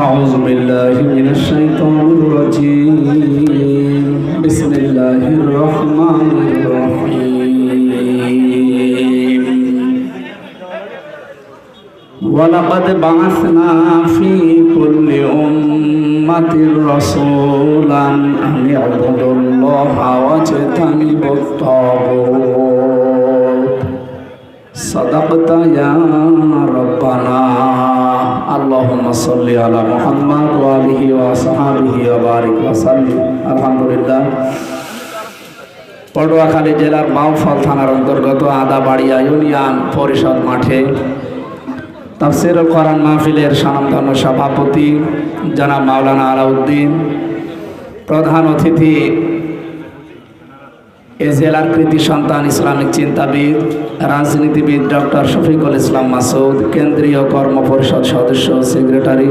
أعوذ بالله من الشيطان الرجيم بسم الله الرحمن الرحيم ولقد بعثنا في كل أمة رسولا أن اعبدوا الله واجتنبوا الطاغوت صدقت يا ربنا اللهم صل على محمد وآله وصحبه وبارك وسلم الحمد لله পটুয়াখালী জেলার বাউফল থানার অন্তর্গত আদাবাড়িয়া ইউনিয়ন পরিষদ মাঠে তাফসির কোরআন মাহফিলের স্বনামধন্য সভাপতি জনাব মাওলানা আলাউদ্দিন প্রধান অতিথি এ জেলার কৃতি সন্তান ইসলামিক চিন্তাবিদ, রাজনীতিবিদ ডক্টর শফিকুল ইসলাম মাসুদ, কেন্দ্রীয় কর্ম পরিষদ সদস্য সেক্রেটারি,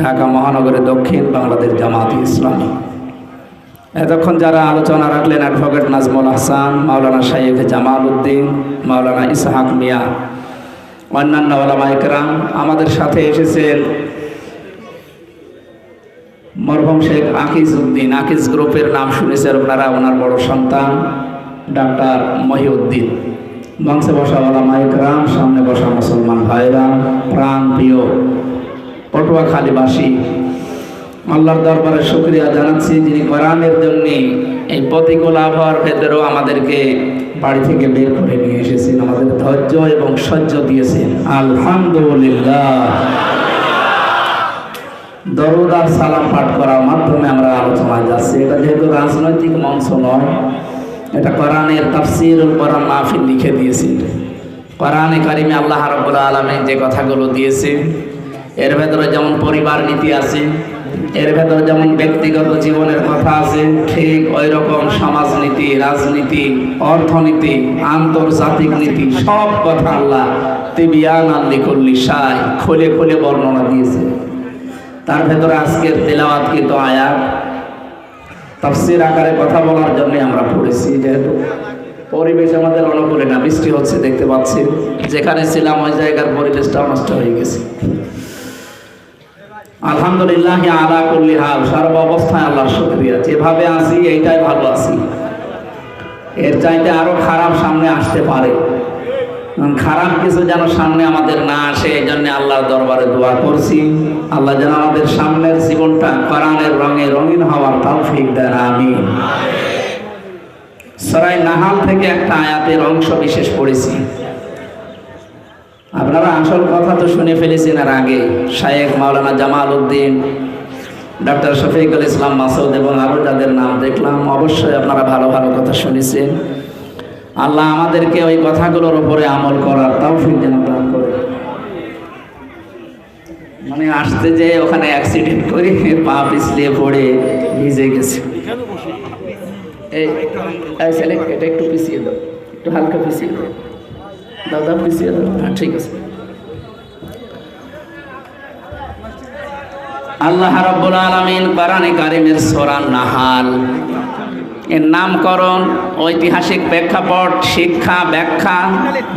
ঢাকা মহানগরের দক্ষিণ বাংলাদেশ জামাত ইসলামী। এতক্ষণ যারা আলোচনা রাখলেন অ্যাডভোকেট নাজমুল হাসান, মাওলানা শাইখ জামাল উদ্দিন, মাওলানা ইসহাক মিয়া, অন্যান্য ওলামা একরাম, আমাদের সাথে এসেছেন মরহম শেখ আকিজ উদ্দিন। আকিজ গ্রুপের নাম শুনেছেন আপনারা, ওনার বড় সন্তান, ডাক্তার মহিউদ্দিন। বংশে বসা ওলামা একরাম সামনে বসা মুসলমান ভাইরা, প্রাণ প্রিয় পটুয়াখালীবাসী। আল্লাহর দরবারে শুক্রিয়া জানাচ্ছি যিনি কোরআনের জন্য এই প্রতিকূল আবহাওয়ার ভেতরেও আমাদেরকে বাড়ি থেকে বের করে নিয়ে এসেছেন। আমাদের ধৈর্য এবং সহ্য দিয়েছেন। আলহামদুলিল্লাহ। দরুদ আর সালাম পাঠ করার মাধ্যমে আমরা আলোচনায় যাচ্ছি। এটা যেহেতু রাজনৈতিক মঞ্চ নয়, এটা কোরআনের তাফসির কোরআন মাহফিল লিখে দিয়েছি। কোরআনে কারিমে আল্লাহ রাব্বুল আলামিন যে কথাগুলো দিয়েছে, এর ভেতরে যেমন পরিবার নীতি আছে, এর ভেতরে যেমন ব্যক্তিগত জীবনের কথা আছে, ঠিক ওই রকম সমাজনীতি, রাজনীতি, অর্থনীতি, আন্তর্জাতিক নীতি, সব কথা আল্লাহ তিবিয়ান আল্লি করলি সাই খুলে খুলে বর্ণনা দিয়েছে। তার ভেতরে আজকের তেলাওয়াতকৃত আয়াত? তাফসির আকারে কথা বলার জন্য আমরা পড়েছি যেহেতু। পরিবেশ আমাদের অনুকূলে না, বৃষ্টি হচ্ছে, দেখতে পাচ্ছি। যেখানে ছিলাম ওই জায়গার পরিবেশটা নষ্ট হয়ে গেছে। আলহামদুলিল্লাহ আলা করলি হাল, সর্ব অবস্থায় আল্লাহর শুক্রিয়া। যেভাবে আছি, এইটাই ভালো আছি। এর চাইতে আরও খারাপ সামনে আসতে পারে। খারাপ কিছু যেন সামনে আমাদের না আসে, এই জন্য আল্লাহর দরবারে দোয়া করছি। আল্লাহ যেন আমাদের সামনের জীবনটা কোরআনের রঙে রঙিন হওয়ার তৌফিক দেন আমি সরাই নাহাল থেকে একটা আয়াতের অংশ বিশেষ পড়েছি। আপনারা আসল কথা তো শুনে ফেলেছেন আর আগে। শায়েখ মাওলানা জামাল উদ্দিন ডক্টর শফিকুল ইসলাম মাসুদ এবং আরও যাদের নাম দেখলাম, অবশ্যই আপনারা ভালো ভালো কথা শুনেছেন। আল্লাহ আমাদেরকে ওই কথাগুলোর উপরে আমল করার তৌফিক যেন দান করে। মানে আসতে যে ওখানে অ্যাক্সিডেন্ট করে পা পিছলিয়ে পড়ে, ভিজে গেছে। এটা একটু পিছিয়ে দাও, একটু হালকা পিছিয়ে দাও। দাদা পিছিয়ে দাও। হ্যাঁ ঠিক আছে। আল্লাহ রাব্বুল আলামিন কোরআনে কারিমের সূরা নাহাল এর নামকরণ, ঐতিহাসিক প্রেক্ষাপট, শিক্ষা, ব্যাখ্যা,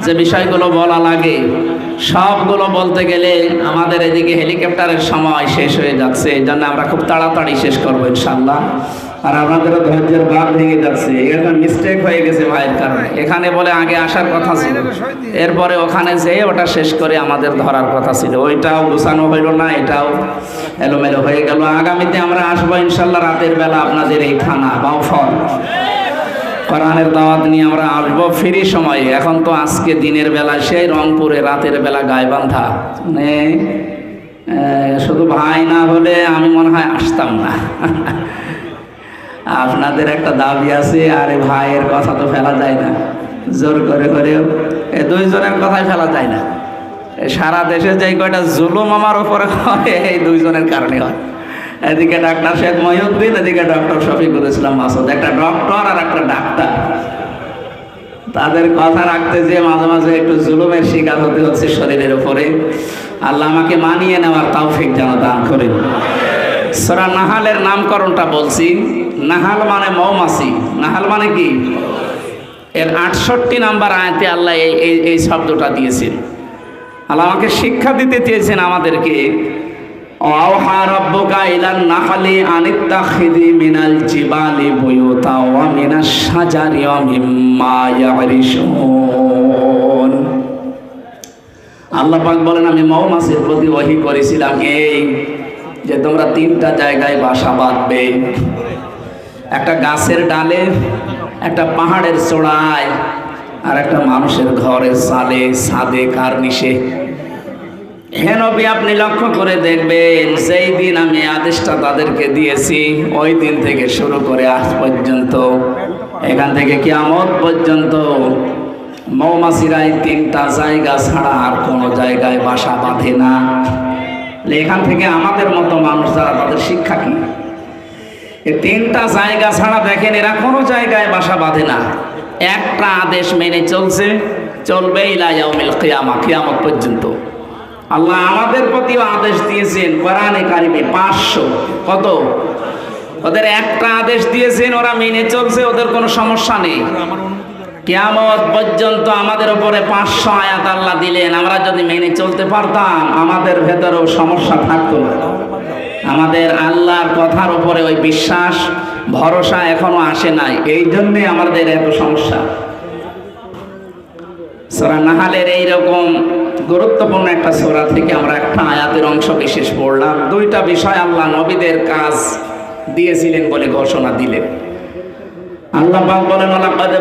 যে বিষয়গুলো বলা লাগে, সবগুলো বলতে গেলে আমাদের এদিকে হেলিকপ্টারের সময় শেষ হয়ে যাচ্ছে। এই জন্য আমরা খুব তাড়াতাড়ি শেষ করব ইনশাল্লাহ আর আপনাদেরও ধৈর্যের বাদ ভেঙে যাচ্ছে। এখন মিস্টেক হয়ে গেছে ভাইয়ের কারণে। এখানে বলে আগে আসার কথা ছিল। এরপরে ওখানে যেয়ে ওটা শেষ করে আমাদের ধরার কথা ছিল। ওইটাও গুছানো হইল না, এটাও এলোমেলো হয়ে গেল। আগামীতে আমরা আসব ইনশাল্লাহ রাতের বেলা আপনাদের এই থানা, বাউফল। কোরআনের দাওয়াত নিয়ে আমরা আসব ফ্রি সময়ে। এখন তো আজকে দিনের বেলা, সেই রংপুরে রাতের বেলা গায়বান্ধা মানে শুধু ভাই না হলে আমি মনে হয় আসতাম না। আপনাদের একটা দাবি আছে, আরে ভাইয়ের কথা তো ফেলা যায় না। জোর করে করে এ দুইজনের কথাই ফেলা যায় না। সারা দেশে যে কয়টা জুলুম আমার ওপরে হয়, এই দুইজনের কারণে হয়। এদিকে ডাক্তার শেখ মহিউদ্দিন, এদিকে ডক্টর শফিকুল ইসলাম মাসুদ, একটা ডক্টর আর একটা ডাক্তার। তাদের কথা রাখতে যে মাঝে মাঝে একটু জুলুমের শিকার হতে হচ্ছে শরীরের উপরে। আল্লাহ আমাকে মানিয়ে নেওয়ার তাওফিক যেন দান করেন। সরা নাহালের নামকরণটা বলছি। নাহাল মানে মৌমাসি নাহাল মানে কি? এর আটষট্টি নাম্বার আয়তে আল্লাহ এই এই শব্দটা দিয়েছেন। আল্লাহ আমাকে শিক্ষা দিতে চেয়েছেন আমাদেরকে আল্লাপাক ইলান নাহালি খিদি মিনাল আল্লাহ বলেন, আমি মৌমাসের প্রতি ওহি করেছিলাম, এই যে তোমরা তিনটা জায়গায় বাসা বাঁধবে। একটা গাছের ডালে, একটা পাহাড়ের চূড়ায়, আর একটা মানুষের ঘরের সালে, সাদে কার্নিশে। হে নবী, আপনি লক্ষ্য করে দেখবেন সেই দিন আমি আদেশটা তাদেরকে দিয়েছি, ওই দিন থেকে শুরু করে আজ পর্যন্ত। এখান থেকে কিয়ামত পর্যন্ত মৌমাছিরা এই তিনটা জায়গা ছাড়া আর কোনো জায়গায় বাসা বাঁধে না। এখান থেকে আমাদের মতো মানুষ যারা, তাদের শিক্ষা কি? এই তিনটা জায়গা ছাড়া দেখেন, এরা কোনো জায়গায় বাসা বাঁধে না। একটা আদেশ মেনে চলছে, চলবে কিয়ামত পর্যন্ত। আল্লাহ আমাদের প্রতিও আদেশ দিয়েছেন, কোরআনে কারিমে পাঁচশো। কত? ওদের একটা আদেশ দিয়েছেন, ওরা মেনে চলছে, ওদের কোনো সমস্যা নেই। কেয়ামত পর্যন্ত আমাদের উপরে পাঁচশো আয়াত আল্লাহ দিলেন। আমরা যদি মেনে চলতে পারতাম, আমাদের ভেতরেও সমস্যা থাকতো না। আমাদের আল্লাহর কথার উপরে ওই বিশ্বাস, ভরসা এখনও আসে নাই। এই জন্যে আমাদের এত সমস্যা। সোরা নাহালের এইরকম গুরুত্বপূর্ণ একটা সোরা থেকে আমরা একটা আয়াতের অংশ বিশেষ পড়লাম। দুইটা বিষয় আল্লাহ নবীদের কাজ দিয়েছিলেন বলে ঘোষণা দিলেন। আল্লাহ বলেন লাকাদ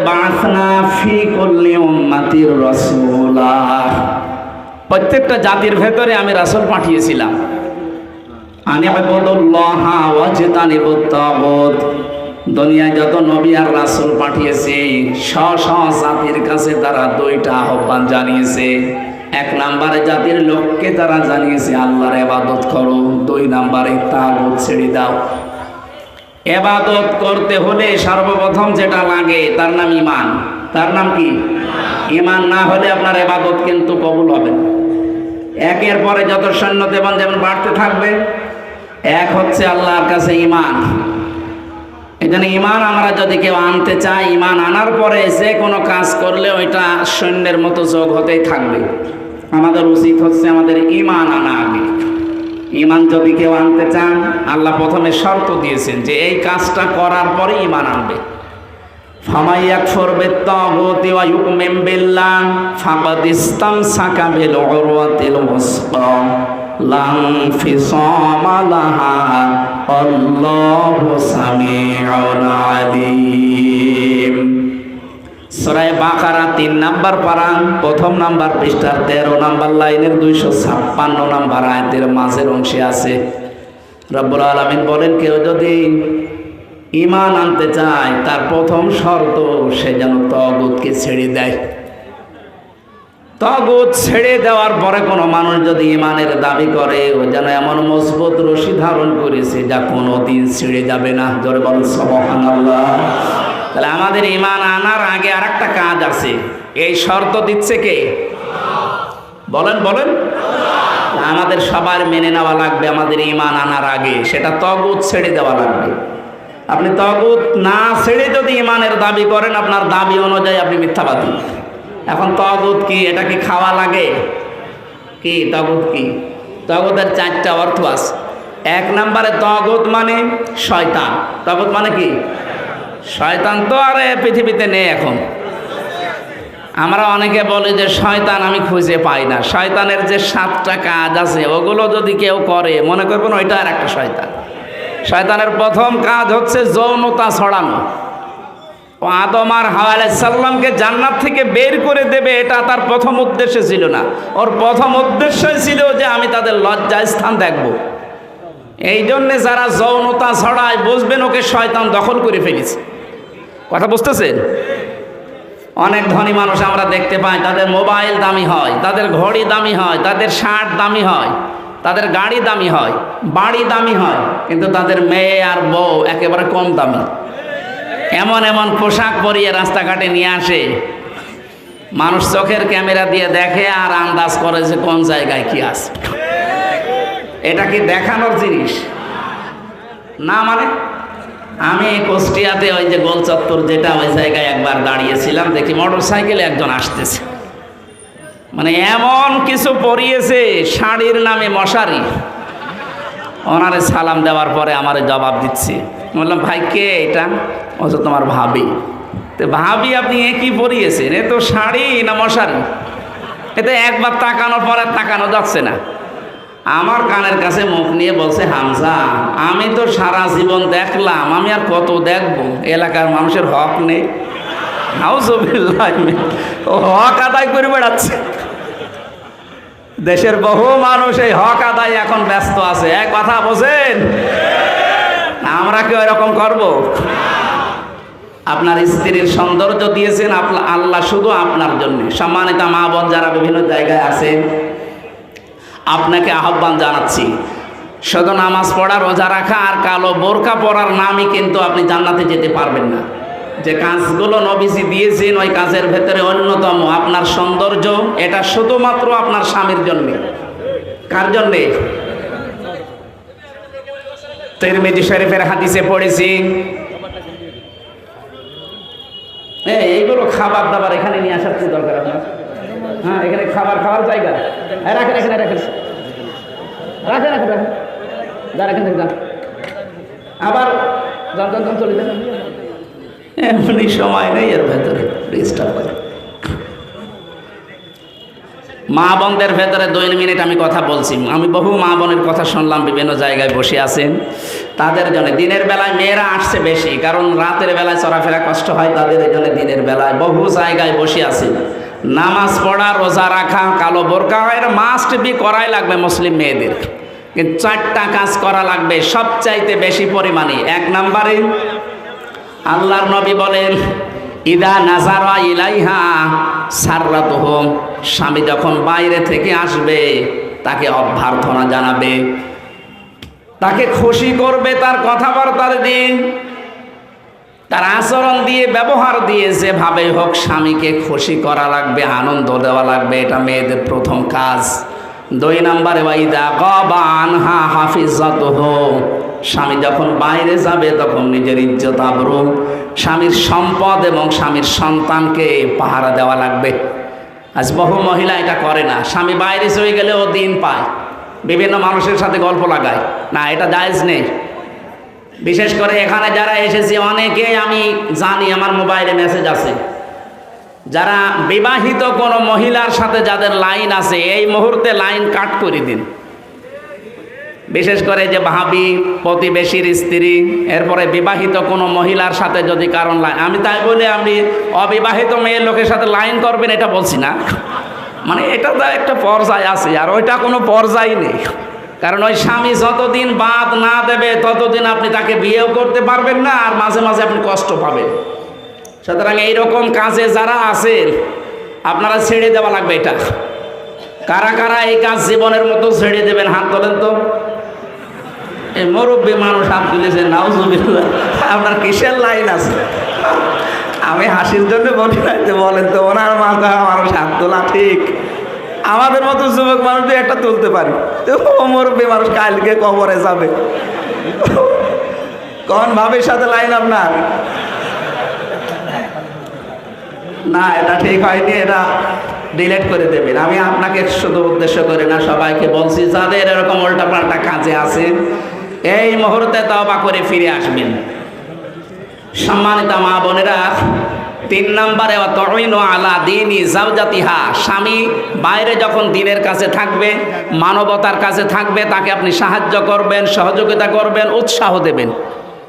ফি কুল্লি উম্মাতির রাসূলা। প্রত্যেকটা জাতির ভেতরে আমি রাসূল পাঠিয়েছিলাম। আনি দুনিয়ায় যত নবী আর রাসূল পাঠিয়েছে শ শ জাতির কাছে তারা দুইটা আহ্বান জানিয়েছে। এক নম্বরে জাতির লোককে তারা জানিয়েছে, আল্লাহর ইবাদত করো। দুই নম্বরে, তাগুত ছেড়ে দাও। এবাদত করতে হলে সর্বপ্রথম যেটা লাগে, তার নাম ইমান। তার নাম কি? ইমান না হলে আপনার এবাদত কিন্তু কবুল হবে। একের পরে যত সৈন্য দেবন যেমন বাড়তে থাকবে, এক হচ্ছে আল্লাহর কাছে ইমান। জন্য ইমান আমরা যদি কেউ আনতে চাই, ইমান আনার পরে যে কোনো কাজ করলে ওইটা সৈন্যের মতো যোগ হতেই থাকবে। আমাদের উচিত হচ্ছে আমাদের ইমান আনা আগে। ইমান যদি কেউ আনতে চান, আল্লাহ প্রথমে শর্ত দিয়েছেন যে এই কাজটা করার পরে ইমান আনবে। ফামাইয়াক তিন নাম্বার পারা, প্রথম নাম্বার পৃষ্ঠার তেরো নাম্বার লাইনের দুইশো ছাপ্পান্ন নাম্বার আয়াতের মাঝের অংশে আছে। রব্বুল আলমিন বলেন, কেউ যদি ইমান আনতে চায়, তার প্রথম শর্ত সে যেন তগুতকে ছেড়ে দেয়। তগুত ছেড়ে দেওয়ার পরে কোনো মানুষ যদি ইমানের দাবি করে, ও যেন এমন মজবুত রশি ধারণ করেছে যা কোনো দিন ছেড়ে যাবে না। জোরে বল সবহানাল্লাহ। তাহলে আমাদের ইমান আনার আগে আর একটা কাজ আছে। এই শর্ত দিচ্ছে কে? বলেন বলেন। আমাদের সবার মেনে নেওয়া লাগবে আমাদের ইমান আনার আগে। সেটা তগুত ছেড়ে দেওয়া লাগবে। আপনি তগুত না ছেড়ে যদি ইমানের দাবি করেন, আপনার দাবি অনুযায়ী আপনি মিথ্যাবাদী। এখন তগুত কি? এটা কি খাওয়া লাগে? কি? তগুত কি? তগুতের চারটা অর্থ আছে। এক নম্বরে তগুত মানে শয়তান। তগুত মানে কি? শয়তান তো আর পৃথিবীতে নেই এখন। আমরা অনেকে বলি যে, শয়তান আমি খুঁজে পাই না। শয়তানের যে সাতটা কাজ আছে, ওগুলো যদি কেউ করে, মনে করবেন ওইটা আর একটা শয়তান। শয়তানের প্রথম কাজ হচ্ছে যৌনতা ছড়ানো। ও আদম আর সাল্লামকে জান্নাত থেকে বের করে দেবে, এটা তার প্রথম উদ্দেশ্য ছিল না। ওর প্রথম উদ্দেশ্যই ছিল যে, আমি তাদের লজ্জা স্থান দেখব। এই জন্যে যারা যৌনতা ছড়ায়, বুঝবেন ওকে শয়তান দখল করে ফেলেছে। কথা বুঝতেছেন অনেক ধনী মানুষ আমরা দেখতে পাই, তাদের মোবাইল দামি হয়, তাদের ঘড়ি দামি হয়, তাদের শার্ট দামি হয়, তাদের গাড়ি দামি হয়, বাড়ি দামি হয়, কিন্তু তাদের মেয়ে আর বউ একেবারে কম দামি। এমন এমন পোশাক পরিয়ে রাস্তাঘাটে নিয়ে আসে। মানুষ চোখের ক্যামেরা দিয়ে দেখে আর আন্দাজ করে যে কোন জায়গায় কি আছে। এটা কি দেখানোর জিনিস? না মানে? আমি কুষ্টিয়াতে ওই যে গোল চত্বর যেটা ওই জায়গায় একবার দাঁড়িয়েছিলাম, দেখি মোটর সাইকেলে একজন আসতেছে। মানে এমন কিছু পরিয়েছে, শাড়ির নামে মশারি। ওনারে সালাম দেওয়ার পরে আমারে জবাব দিচ্ছে। বললাম, ভাই, কে এটা? তো তোমার ভাবি। তো ভাবি, আপনি এ কি পরিয়েছেন? এ তো শাড়ি না মশারি? এতে একবার তাকানোর পরে তাকানো যাচ্ছে না। আমার কানের কাছে মুখ নিয়ে বলছে, হামজা, আমি তো সারা জীবন দেখলাম, আমি আর কত দেখব? এলাকার মানুষের হক নেই। ও হক আদায় করে বেড়াচ্ছে। দেশের বহু মানুষ এই হক আদায় এখন ব্যস্ত আছে। এক কথা বোঝেন? আমরা কি এরকম করব? আপনার স্ত্রীর সৌন্দর্য দিয়েছেন আল্লাহ শুধু আপনার জন্য। সম্মানিত মা বোন যারা বিভিন্ন জায়গায় আছেন আপনাকে আহ্বান জানাচ্ছি। শুধু নামাজ পড়া, রোজা রাখা আর কালো বোরকা পরার নামই কিন্তু আপনি জান্নাতে যেতে পারবেন না। যে কাজগুলো নবীজি দিয়েছেন, ওই কাজের ভেতরে অন্যতম আপনার সৌন্দর্য, এটা শুধুমাত্র আপনার স্বামীর জন্যে। কার জন্যে? তিরমিজি শরীফের হাদিসে পড়েছি। এই, এইগুলো খাবার দাবার এখানে নিয়ে আসার কি দরকার আপনার? হ্যাঁ এখানে খাবার খাওয়ার জায়গা। হ্যাঁ রাখেন এখানে রাখেন। রাখেন রাখেন রাখেন। যা, রাখেন যান আবার যান যান চলে যান। এমনি সময় নেই এর ভেতরে ডিস্টার্ব করে। মা বোনদের ভেতরে দুই মিনিট আমি কথা বলছি। আমি বহু মা বোনের কথা শুনলাম, বিভিন্ন জায়গায় বসে আছেন। তাদের জন্য দিনের বেলায় মেয়েরা আসছে বেশি, কারণ রাতের বেলায় চলাফেরা কষ্ট হয়, তাদের জন্য দিনের বেলায় বহু জায়গায় বসে আছেন নামাজ পড়া, রোজা রাখা, কালো বোরকা এটা মাস্ট বি করাই লাগবে মুসলিম মেয়েদের। কিন্তু চারটা কাজ করা লাগবে সবচাইতে বেশি পরিমাণে। এক নম্বরে, আল্লাহর নবী বলেন, ইদা নাজারা ইলাইহা সাররাত হোম স্বামী যখন বাইরে থেকে আসবে, তাকে অভ্যর্থনা জানাবে। তাকে খুশি করবে তার কথাবার্তার দিন। তার আচরণ দিয়ে, ব্যবহার দিয়ে যেভাবে হোক স্বামীকে খুশি করা লাগবে, আনন্দ দেওয়া লাগবে, এটা মেয়েদের প্রথম কাজ। দুই নম্বরে, ওয়াইদা গবা আনহা হাফিজাত হো স্বামী যখন বাইরে যাবে, তখন নিজের ইজ্জত আবরু স্বামীর সম্পদ এবং স্বামীর সন্তানকে পাহারা দেওয়া লাগবে। আজ বহু মহিলা এটা করে না। স্বামী বাইরে চলে গেলেও দিন পায়। বিভিন্ন মানুষের সাথে গল্প লাগায়। না, এটা জায়েজ নেই। বিশেষ করে এখানে যারা এসেছে, অনেকেই আমি জানি আমার মোবাইলে মেসেজ আছে। যারা বিবাহিত কোনো মহিলার সাথে যাদের লাইন আছে, এই মুহূর্তে লাইন কাট করে দিন। বিশেষ করে যে ভাবি, প্রতিবেশীর স্ত্রী, এরপরে বিবাহিত কোনো মহিলার সাথে যদি কারণ লাইন আমি তাই বলে, আপনি অবিবাহিত মেয়ের লোকের সাথে লাইন করবেন, এটা বলছি না। মানে এটা তো একটা পর্যায় আছে, আর ওইটা কোনো পর্যায় নেই। কারণ ওই স্বামী যতদিন বাদ না দেবে, ততদিন আপনি তাকে বিয়েও করতে পারবেন না, আর মাঝে মাঝে আপনি কষ্ট পাবেন। সুতরাং এইরকম কাজে যারা আছেন, আপনারা ছেড়ে দেওয়া লাগবে এটা। কারা কারা এই কাজ জীবনের মতো ছেড়ে দেবেন, হাত তোলেন তো। এই মুরব্বী মানুষ হাত তুলেছেন নাউজুবিল্লাহ, আপনার কিসের লাইন আছে? আমি হাসির জন্য বলি বলেন তো, ওনার মাথা মানুষ হাত তোলা ঠিক। আমাদের মতো যুবক মানুষ একটা তুলতে পারি। মুরব্বী মানুষ কালকে কবরে যাবে। কোন ভাবের সাথে লাইন আপনার? না, এটা ঠিক হয়নি, এটা ডিলেট করে দেবেন। আমি আপনাকে শুধু উদ্দেশ্য করে না, সবাইকে বলছি, যাদের এরকম উল্টাপাল্টা কাজে আছে, এই মুহূর্তে তবা করে ফিরে আসবেন। সম্মানিত মা বোনেরা তিন নম্বরে আলা দিনই জাউজাতিহা স্বামী বাইরে যখন দিনের কাছে থাকবে, মানবতার কাছে থাকবে, তাকে আপনি সাহায্য করবেন, সহযোগিতা করবেন, উৎসাহ দেবেন।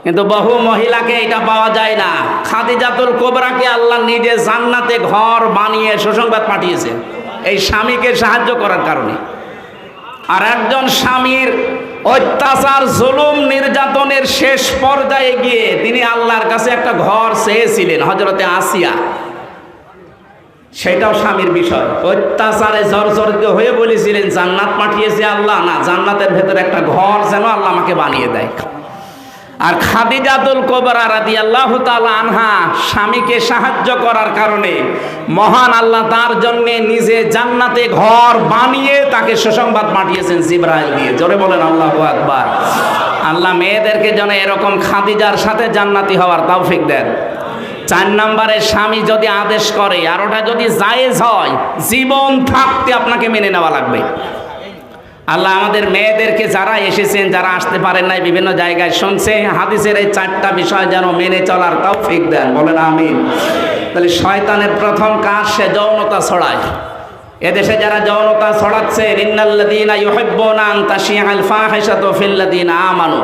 কিন্তু বহু মহিলাকে এটা পাওয়া যায় না। খাদিজাতুল কোবরাকে আল্লাহ নিজে জান্নাতে ঘর বানিয়ে সুসংবাদ পাঠিয়েছেন এই স্বামীকে সাহায্য করার কারণে। আর একজন স্বামীর অত্যাচার, জুলুম নির্যাতনের শেষ পর্যায়ে গিয়ে তিনি আল্লাহর কাছে একটা ঘর চেয়েছিলেন হজরতে আসিয়া। সেটাও স্বামীর বিষয়। অত্যাচারে জর্জরিত হয়ে বলেছিলেন, জান্নাত পাঠিয়েছে আল্লাহ। না, জান্নাতের ভেতরে একটা ঘর যেন আল্লাহ আমাকে বানিয়ে দেয়। আর খাদিজাতুল কোবরা রাদি আল্লাহ আনহা স্বামীকে সাহায্য করার কারণে মহান আল্লাহ তার জন্যে নিজে জান্নাতে ঘর বানিয়ে তাকে সুসংবাদ পাঠিয়েছেন জিব্রাইল দিয়ে। জোরে বলেন, আল্লাহ আকবার। আল্লাহ মেয়েদেরকে যেন এরকম খাদিজার সাথে জান্নাতি হওয়ার তৌফিক দেন। চার নম্বরে স্বামী যদি আদেশ করে, আর ওটা যদি জায়েজ হয়, জীবন থাকতে আপনাকে মেনে নেওয়া লাগবে। আল্লাহ আমাদের মেয়েদেরকে যারা এসেছেন, যারা আসতে পারেন নাই, বিভিন্ন জায়গায় শুনছে, হাদিসের এই চারটা বিষয় যেন মেনে চলার তাও ফিক দেন। বলেন আমিন। তাহলে শয়তানের প্রথম কাজ, সে যৌনতা ছড়ায়। এদেশে যারা যৌনতা ছড়াচ্ছে আমানু।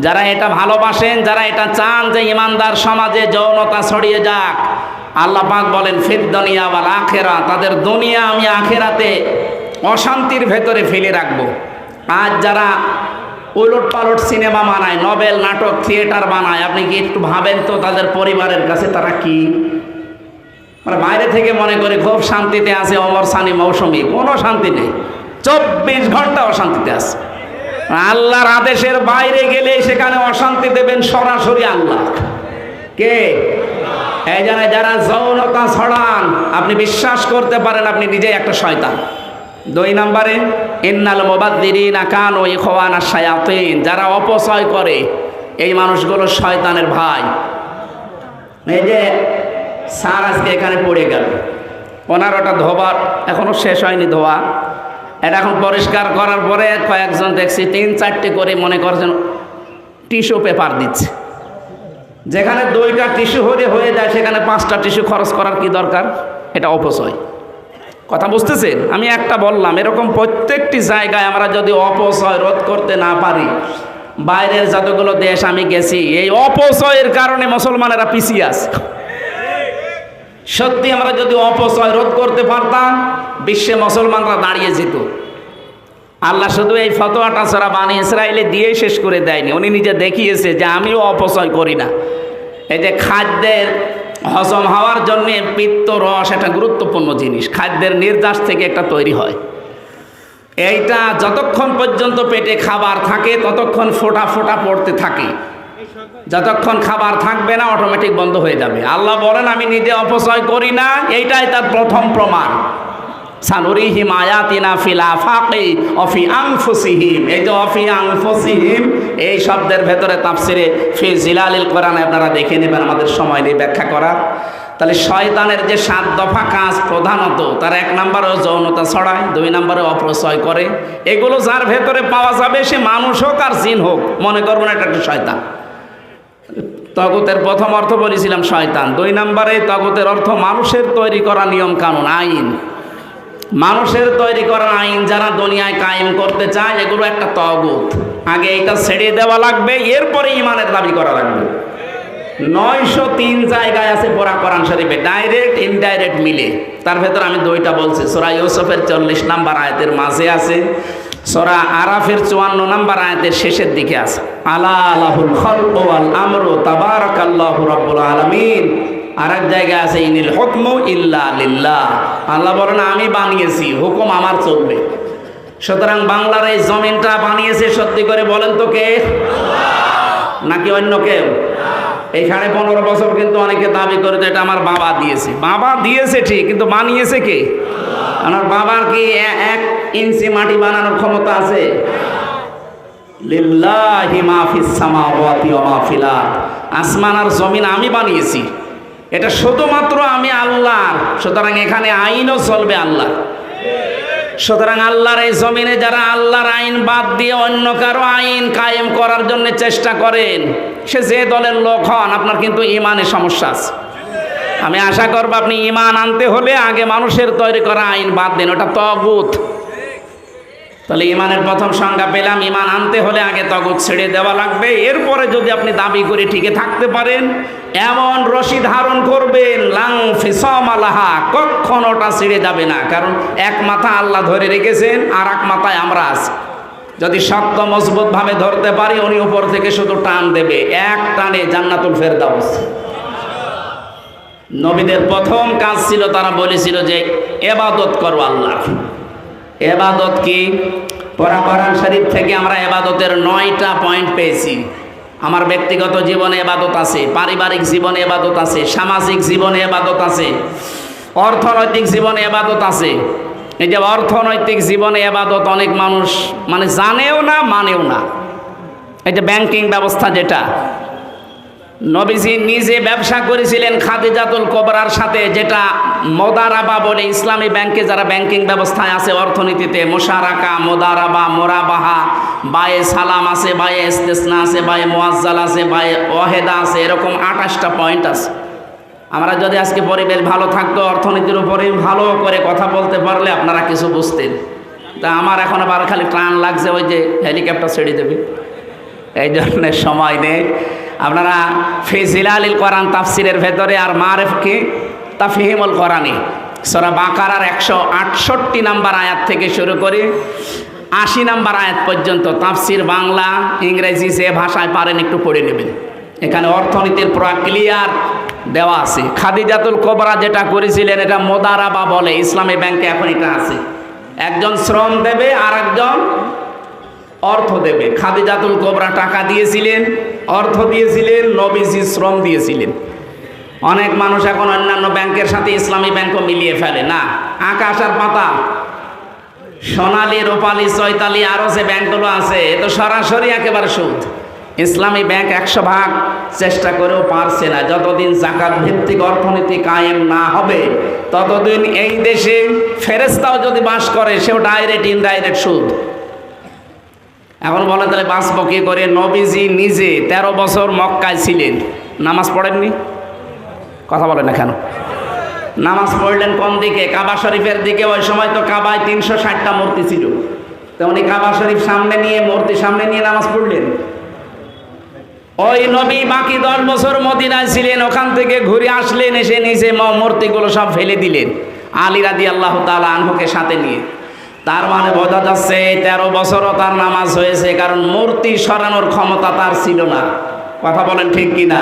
যারা এটা ভালোবাসেন, যারা এটা চান যে ইমানদার সমাজে যৌনতা ছড়িয়ে যাক, আল্লাহ পাক বলেন, ফিদ দুনিয়া ওয়াল আখিরা তাদের দুনিয়া আমি আখেরাতে অশান্তির ভেতরে ফেলে রাখব। আজ যারা উলট পালট সিনেমা বানায়, নভেল, নাটক, থিয়েটার বানায়, আপনি কি একটু ভাবেন তো তাদের পরিবারের কাছে তারা কি? মানে বাইরে থেকে মনে করে খুব শান্তিতে আছে অমর সানি মৌসুমি, কোনো শান্তি নেই। চব্বিশ ঘণ্টা অশান্তিতে আছে। আল্লাহর আদেশের বাইরে গেলে সেখানে অশান্তি দেবেন সরাসরি আল্লাহ। কে? এই যারা যৌনতা ছড়ান, আপনি বিশ্বাস করতে পারেন আপনি নিজেই একটা শয়তান। দুই নম্বরে, ইন্নাল মোবাদ্দিরিনা কান ও ইখওয়ানা শায়াতিন যারা অপচয় করে এই মানুষগুলো শয়তানের ভাই। এই যে সার আজকে এখানে পড়ে গেল। ওনার ওটা ধোবার এখনও শেষ হয়নি ধোয়া। এটা এখন পরিষ্কার করার পরে কয়েকজন দেখছি তিন চারটে করে মনে করছেন টিস্যু পেপার দিচ্ছে। যেখানে দুইটা টিস্যু হলে হয়ে যায়, সেখানে পাঁচটা টিস্যু খরচ করার কি দরকার? এটা অপচয়। কথা বুঝতেছেন আমি একটা বললাম, এরকম প্রত্যেকটি জায়গায় আমরা যদি অপচয় রোধ করতে না পারি, বাইরের যতগুলো দেশ আমি গেছি, এই অপচয়ের কারণে মুসলমানেরা পিছিয়ে আছে। সত্যি আমরা যদি অপচয় রোধ করতে পারতাম, বিশ্বে মুসলমানরা দাঁড়িয়ে যেত। আল্লাহ শুধু এই ফতোয়াটা ছাড়া বানি ইসরায়েলে দিয়ে শেষ করে দেয়নি। উনি নিজে দেখিয়েছে যে আমিও অপচয় করি না। এই যে খাদ্যের হজম হওয়ার জন্যে পিত্ত রস একটা গুরুত্বপূর্ণ জিনিস। খাদ্যের নির্যাস থেকে একটা তৈরি হয়। এইটা যতক্ষণ পর্যন্ত পেটে খাবার থাকে, ততক্ষণ ফোটা ফোটা পড়তে থাকে। যতক্ষণ খাবার থাকবে না অটোমেটিক বন্ধ হয়ে যাবে। আল্লাহ বলেন, আমি নিজে অপচয় করি না। এইটাই তার প্রথম প্রমাণ। সানুরিহিম আয়াতিনা ফিল আফাকি অফি আনফুসিহিম। এই যে অফি আনফুসিহিম, এই শব্দের ভেতরে তাফসিরে ফি জিলালিল কোরআনে আপনারা দেখে নেবেন আমাদের সময় নেই ব্যাখ্যা করার। তাহলে শয়তানের যে সাত দফা কাজ প্রধানত, তার এক নম্বরে যৌনতা ছড়ায়, দুই নম্বরে অপচয় করে। এগুলো যার ভেতরে পাওয়া যাবে, সে মানুষ হোক আর জিন হোক, মনে করবেন এটা একটা শয়তান। তগতের প্রথম অর্থ বলেছিলাম শয়তান, দুই নম্বরে তগতের অর্থ মানুষের তৈরি করা নিয়ম কানুন আইন। মানুষের তৈরি করা আইন যারা দুনিয়ায় কায়েম করতে চায়, এগুলো একটা তগুত। আগে এটা ছেড়ে দেওয়া লাগবে, এরপরে ইমানের দাবি করা লাগবে। নয়শো তিন জায়গায় আছে পোড়া কোরআন শরীফে, ডাইরেক্ট, ইনডাইরেক্ট মিলে। তার ভেতর আমি দুইটা বলছি। সোরা ইউসুফের চল্লিশ নাম্বার আয়াতের মাঝে আছে, সোরা আরাফের চুয়ান্ন নাম্বার আয়াতের শেষের দিকে আছে। আলা আলাহুল খলক ওয়াল আমরু, তাবারাকাল্লাহু রাব্বুল আলামিন। আর এক জায়গায় আছে, ইনিল হুকমু ইল্লা লিল্লাহ। আল্লাহ বলেন, আমি বানিয়েছি, হুকুম আমার চলবে। সুতরাং বাংলার এই জমিনটা বানিয়েছে সত্যি করে বলেন তো কে? নাকি অন্য কেউ? এইখানে পনেরো বছর কিন্তু অনেকে দাবি করে যে এটা আমার বাবা দিয়েছে। বাবা দিয়েছে ঠিক, কিন্তু বানিয়েছে কে? আমার বাবার কি এক ইঞ্চি মাটি বানানোর ক্ষমতা আছে? লিল্লাহি মা ফিস সামাওয়াতি ওয়া মা ফিল আসমান আর জমিন আমি বানিয়েছি। এটা শুধুমাত্র আমি আল্লাহর, সুতরাং এখানে আইনও চলবে আল্লাহ সুতরাং আল্লাহর এই জমিনে যারা আল্লাহর আইন বাদ দিয়ে অন্য কারও আইন কায়েম করার জন্য চেষ্টা করেন, সে যে দলের লোক হন, আপনার কিন্তু ইমানে সমস্যা আছে। আমি আশা করব আপনি ইমান আনতে হলে আগে মানুষের তৈরি করা আইন বাদ দিন, ওটা তগুত তাহলে ইমানের প্রথম সংজ্ঞা পেলাম, ইমান আনতে হলে আগে তগুত ছেড়ে দেওয়া লাগবে। এরপরে যদি আপনি দাবি করে টিকে থাকতে পারেন, এমন রশি ধারণ করবেন, লাং ফিসমালাহা কখন ওটা ছেড়ে যাবে না। কারণ এক মাথা আল্লাহ ধরে রেখেছেন আর এক মাথায় আমরা আছি। যদি শক্ত, মজবুতভাবে ধরতে পারি, উনি উপর থেকে শুধু টান দেবে। এক টানে জান্নাতুল ফেরদাউস। নবীদের প্রথম কাজ ছিল, তারা বলেছিল যে এবাদত করো আল্লাহ এবাদত কি? পরা শরীফ থেকে আমরা এবাদতের নয়টা পয়েন্ট পেয়েছি। আমার ব্যক্তিগত জীবনে এবাদত আছে, পারিবারিক জীবনে এবাদত আছে, সামাজিক জীবনে এবাদত আছে, অর্থনৈতিক জীবনে এবাদত আছে। এই যে অর্থনৈতিক জীবনে এবাদত অনেক মানুষ মানে জানেও না, মানেও না। এই যে ব্যাংকিং ব্যবস্থা যেটা নবীজি নিজে ব্যবসা করেছিলেন খাদিজাতুল কোবরার সাথে, যেটা মোদারাবা বলে ইসলামী ব্যাংকে যারা ব্যাংকিং ব্যবস্থায় আছে, অর্থনীতিতে মোশারাকা, মোদারাবা, মোরাবাহা, বায়ে সালাম আছে, বায়ে ইস্তেসনা আছে, বায়ে মোয়াজ্জাল আছে, বায়ে ওয়াহেদা আছে, এরকম আঠাশটা পয়েন্ট আছে। আমরা যদি আজকে পরিবেশ ভালো থাকতো, অর্থনীতির উপরে ভালো করে কথা বলতে পারলে আপনারা কিছু বুঝতেন। তা আমার এখন আবার খালি প্রাণ লাগছে, ওই যে হেলিকপ্টার ছেড়ে দেবে। এই ধরনের সময় নেই। আপনারা ফিজিলালিল কোরআন তাফসিরের ভেতরে আর মারেফ কি? তাফহিমুল কোরআনে সরা বাকারার একশো আটষট্টি নাম্বার আয়াত থেকে শুরু করে। আশি নাম্বার আয়াত পর্যন্ত তাফসির বাংলা, ইংরেজি যে ভাষায় পারেন একটু পড়ে নেবেন। এখানে অর্থনীতির পুরা ক্লিয়ার দেওয়া আছে। খাদিজাতুল কোবরা যেটা করেছিলেন, এটা মোদারাবা বলে, ইসলামী ব্যাংকে এখন এটা আছে। একজন শ্রম দেবে আর একজন অর্থ দেবে। খাদিজাতুল কোবরা টাকা দিয়েছিলেন, অর্থ দিয়েছিলেন, নবীজি শ্রম দিয়েছিলেন। অনেক মানুষ এখন অন্যান্য ব্যাংকের সাথে ইসলামী ব্যাংকও মিলিয়ে ফেলে। না, আকাশ আর পাতা। সোনালি, রূপালি, চৈতালি, আরও যে ব্যাংকগুলো আছে, এ তো সরাসরি একেবারে সুদ। ইসলামী ব্যাংক একশো ভাগ চেষ্টা করেও পারছে না। যতদিন জাকাত ভিত্তিক অর্থনীতি কায়েম না হবে, ততদিন এই দেশে ফেরেস্তাও যদি বাস করে, সেও ডাইরেক্ট ইনডাইরেক্ট সুদ। এখন বলে তাহলে বাঁচবো কি করে? নবীজি নিজে ১৩ বছর মক্কায় ছিলেন। নামাজ পড়েননি? কথা বলেন না কেন? নামাজ পড়লেন কোন দিকে? কাবা শরীফের দিকে। ওই সময় তো কাবায় তিনশো ষাটটা মূর্তি ছিল। তো উনি কাবা শরীফ সামনে নিয়ে, মূর্তি সামনে নিয়ে নামাজ পড়লেন। ওই নবী বাকি দশ বছর মদিনায় ছিলেন। ওখান থেকে ঘুরে আসলেন, এসে নিজে মূর্তিগুলো সব ফেলে দিলেন। আলী রাদি আল্লাহ তালা আনহুকে সাথে নিয়ে। তার মানে বোঝা যাচ্ছে তেরো বছরও তার নামাজ হয়েছে, কারণ মূর্তি সরানোর ক্ষমতা তার ছিল না। কথা বলেন ঠিক কিনা?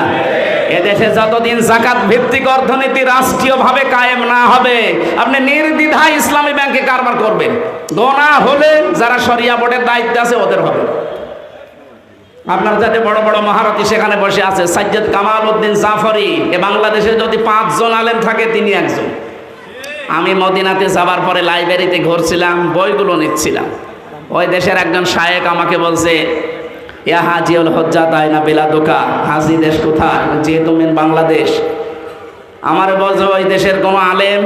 এদেশে যতদিন জাকাত ভিত্তিক অর্থনীতি রাষ্ট্রীয়ভাবে কায়েম না হবে, আপনি নির্দ্বিধায় ইসলামী ব্যাংকে কারবার করবেন। গোনা হলে যারা শরিয়া বোর্ডের দায়িত্ব আছে, ওদের হবে। আপনার যাতে বড় বড় মহারথী সেখানে বসে আছে, সাজ্জাদ কামাল উদ্দিন জাফরি, এ বাংলাদেশে যদি পাঁচজন আলেম থাকে, তিনি একজন। আমি মদিনাতে যাবার পরে লাইব্রেরিতে ঘুরছিলাম, বইগুলো নিচ্ছিলাম। ওই দেশের একজন শায়েক আমাকে বলছে, ইয়া হাজিউল হজ্জা তাই না বেলা দোকা হাজি দেশ কোথায়? যেহেতু মেন বাংলাদেশ। আমার বলছে, ওই দেশের কোনো আলেম?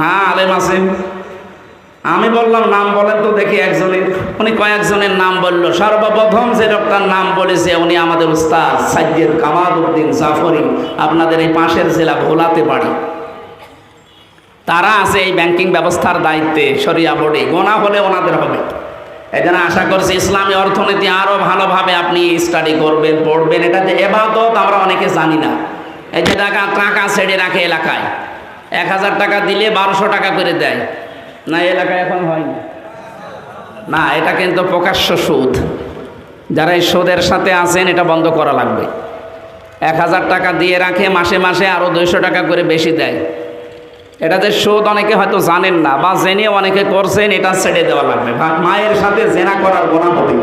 হ্যাঁ আলেম আছে। আমি বললাম, নাম বলেন তো দেখি একজনের। উনি কয়েকজনের নাম বলল, সর্বপ্রথম যে লোকটার নাম বলেছে, উনি আমাদের উস্তাদ সাজ্জেদ কামাল উদ্দিন আপনাদের এই পাশের জেলা ভোলাতে বাড়ি। তারা আছে এই ব্যাংকিং ব্যবস্থার দায়িত্বে, সরিয়া বোর্ডে গোনা হলে ওনাদের হবে। এই জন্য আশা করছি ইসলামী অর্থনীতি আরও ভালোভাবে আপনি স্টাডি করবেন, পড়বেন। এটা যে এবাদত আমরা অনেকে জানি না। এই যে টাকা টাকা ছেড়ে রাখে এলাকায়। এক হাজার টাকা দিলে বারোশো টাকা করে দেয়। না এলাকায় এখন হয়নি। না, এটা কিন্তু প্রকাশ্য সুদ। যারা এই সুদের সাথে আছেন, এটা বন্ধ করা লাগবে। এক হাজার টাকা দিয়ে রাখে, মাসে মাসে আরও দুইশো টাকা করে বেশি দেয়। এটা যে সুদ অনেকে হয়তো জানেন না বা জেনে অনেকে করছেন, এটা ছেড়ে দেওয়া লাগবে। মায়ের সাথে জেনা করার গোনা হবে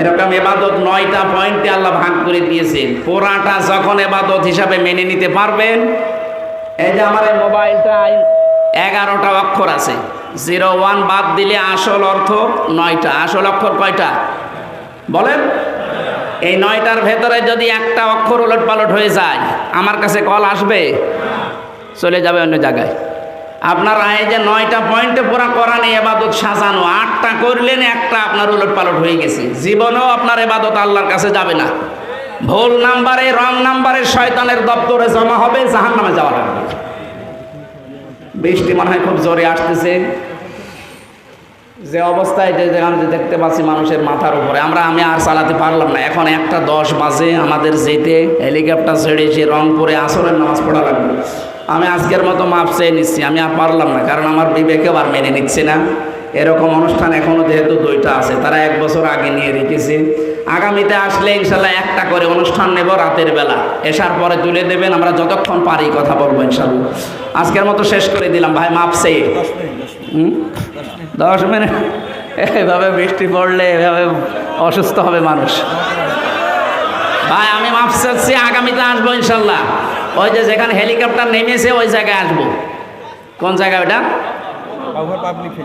এরকম এবাদত নয়টা পয়েন্টে আল্লাহ ভাগ করে দিয়েছেন। পুরাটা যখন এবাদত হিসাবে মেনে নিতে পারবেন, এই যে আমার এই মোবাইলটা এগারোটা অক্ষর আছে। জিরো ওয়ান বাদ দিলে আসল অর্থ নয়টা। আসল অক্ষর কয়টা? বলেন। এই নয়টার ভেতরে যদি একটা অক্ষর উলট পালট হয়ে যায়, আমার কাছে কল আসবে? চলে যাবে অন্য জায়গায়। আপনার এই যে নয়টা পয়েন্টে পুরা নেই এবাদত সাজানো, আটটা করলেন, একটা আপনার উলট পালট হয়ে গেছে। জীবনেও আপনার এবাদত আল্লাহর কাছে যাবে না। ভুল নাম্বারে, রং নাম্বারে শয়তানের দপ্তরে জমা হবে জাহান নামে যাওয়া লাগবে। বৃষ্টি মনে হয় খুব জোরে আসতেছে। যে অবস্থায় যে যেখানে যে দেখতে পাচ্ছি মানুষের মাথার উপরে। আমরা, আমি আর চালাতে পারলাম না। এখন একটা দশ বাজে, আমাদের যেতে, হেলিকপ্টার ছেড়ে সে রংপুরে আসরের নামাজ পড়া লাগবে। আমি আজকের মতো মাপ চেয়ে নিচ্ছি, আমি আর পারলাম না, কারণ আমার বিবেকেও আর মেনে নিচ্ছে না। এরকম অনুষ্ঠান এখনও যেহেতু দুইটা আছে, তারা এক বছর আগে নিয়ে রেখেছে। আগামীতে আসলে ইনশাল্লাহ একটা করে অনুষ্ঠান নেব রাতের বেলা। এসার পরে তুলে দেবেন, আমরা যতক্ষণ পারি কথা বলব ইনশাল্লাহ। আজকের মতো শেষ করে দিলাম, ভাই মাপ চেয়ে? দশ মিনিট। এভাবে বৃষ্টি পড়লে এভাবে অসুস্থ হবে মানুষ। ভাই, আমি মাপ চাচ্ছি আগামীতে আসব ইনশাল্লাহ। ওই যে যেখানে হেলিকপ্টার নেমেছে ওই জায়গায় আসব। কোন জায়গায় ওটা?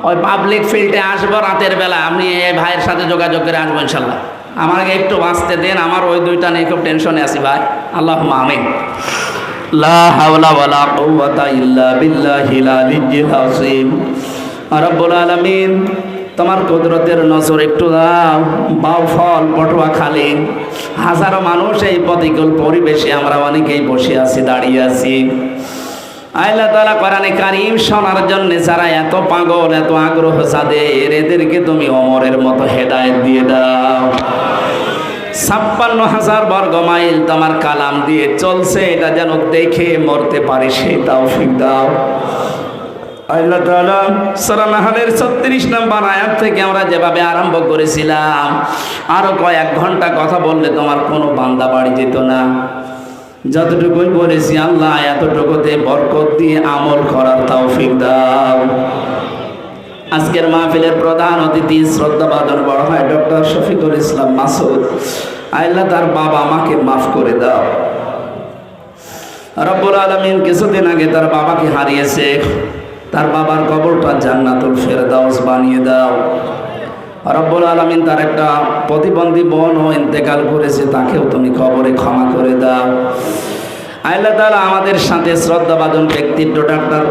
ওই পাবলিক ফিল্ডে আসব রাতের বেলা। আমি এই ভাইয়ের সাথে যোগাযোগ করে আসব ইনশাল্লাহ। আমাকে একটু বাঁচতে দেন আমার ওই দুইটা নিয়ে খুব টেনশনে আছি ভাই। আল্লাহ আমিন। লা হাওলা ওয়ালা কুওয়াতা ইল্লা বিল্লাহিল আলিয়্যিল আযীম। রব্বুল আলামিন তোমার কুদরতের নজর একটু দাও। বাউ ফল, পটুয়া খালি। হাজারো মানুষ এই প্রতিকূল পরিবেশে আমরা অনেকেই বসে আছি, দাঁড়িয়ে আছি। আল্লাহ তালা কোরআনে কারিম শোনার জন্য যারা এত পাগল, এত আগ্রহ যাদের, এদেরকে তুমি অমরের মতো হেদায়েত দিয়ে দাও। ছাপ্পান্ন হাজার বর্গ মাইল তোমার কালাম দিয়ে চলছে, এটা যেন দেখে মরতে পারে সে তাও দাও। আল্লাহ তাআলা সূরা নাহলের 36 নম্বর আয়াত থেকে আমরা যেভাবে আরম্ভ করেছিলাম, আরও কয়েক ঘণ্টা কথা বললে তোমার কোনো বান্দা বাড়ি যেত না। যতটুকুই বলেছি আল্লাহ এতটুকুতে বরকত দিয়ে আমল করার তৌফিক দাও। আজকের মাহফিলের প্রধান অতিথি শ্রদ্ধা বাদন বড় হয় ডক্টর শফিকুল ইসলাম মাসুদ। আল্লাহ তার বাবা মাকে মাফ করে দাও। রব্বুল আলমিন কিছুদিন আগে তার বাবাকে হারিয়েছে। তার বাবার কবরটা জান্নাতুল ফেরদাউস বানিয়ে দাও। রব্বুল আলমিন তার একটা প্রতিবন্ধী বোন ও ইন্তেকাল করেছে, তাকেও তুমি কবরে ক্ষমা করে দাও। আল্লাহ তালা আমাদের সাথে শ্রদ্ধাবাদন ব্যক্তিত্ব ডাক্তার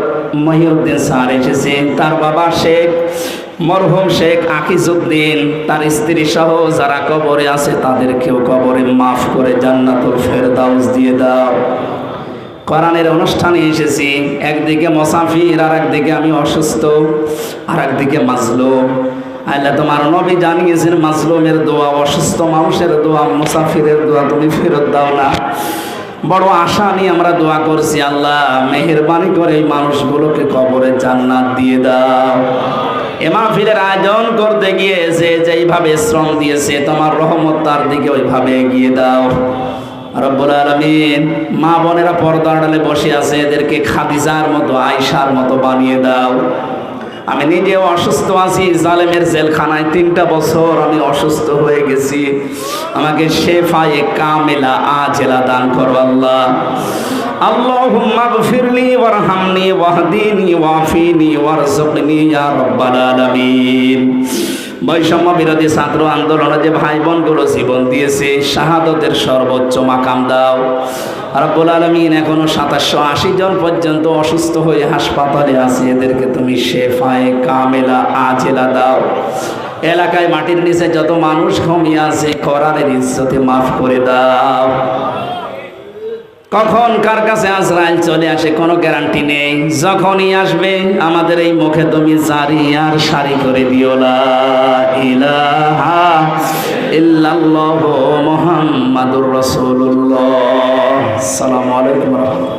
মহিউদ্দিন স্যার এসেছে। তার বাবা শেখ, মরহুম শেখ আকিজুদ্দিন তার স্ত্রী সহ যারা কবরে আছে, তাদেরকেও কবরে মাফ করে জান্নাতুল ফেরদাউস দিয়ে দাও। কোরআনের অনুষ্ঠানে এসেছি। একদিকে মোসাফির আর একদিকে আমি অসুস্থ আর একদিকে মাজলুম। আল্লাহ তোমার নবী জানিয়েছেন, মাজলুমের দোয়া, অসুস্থ মানুষের দোয়া, মুসাফিরের দোয়া তুমি ফেরত দাও না। বড় আশা নিয়ে আমরা দোয়া করছি, আল্লাহ মেহরবানি করে এই মানুষগুলোকে কবরে জান্নাত দিয়ে দাও। এ মাহফিলের আয়োজন করতে গিয়ে যে যেইভাবে শ্রম দিয়েছে, তোমার রহমত তার দিকে ওইভাবে এগিয়ে দাও। রব্বুল আলমিন মা বোনেরা পর্দা আড়ালে বসে আছে, এদেরকে খাদিজার মতো আয়সার মতো বানিয়ে দাও। আমি নিজেও অসুস্থ আছি, জালেমের জেলখানায় তিনটা বছর আমি অসুস্থ হয়ে গেছি। আমাকে শেফায়ে কামেলা আজেলা দান করো আল্লাহ। আল্লাহুম্মা গফিরলি ওয়ারহামনি ওয়াহদিনি ওয়াফিনি ওয়ারজুকনি ইয়া রাব্বাল আলামিন। বৈষম্য বিরোধী ছাত্র আন্দোলনে যে ভাই বোনগুলো জীবন দিয়েছে, শাহাদতের সর্বোচ্চ মাকাম দাও। রব্বুল আলমিন এখনও সাতাশশো আশি জন পর্যন্ত অসুস্থ হয়ে হাসপাতালে আছে। এদেরকে তুমি শেফায়ে কামেলা আজেলা দাও। এলাকায় মাটির নিচে যত মানুষ ঘুমিয়ে আছে করারের ইজ্জতে মাফ করে দাও। কখন কার কাছে আজরাইল চলে আসে কোনো গ্যারান্টি নেই? যখনই আসবে, আমাদের এই মুখে তুমি জারি আর সারি করে দিও লা ইলাহা ইল্লাল্লাহু মুহাম্মাদুর রাসূলুল্লাহ। আসসালামু আলাইকুম ওয়া রাহমাতুল্লাহ।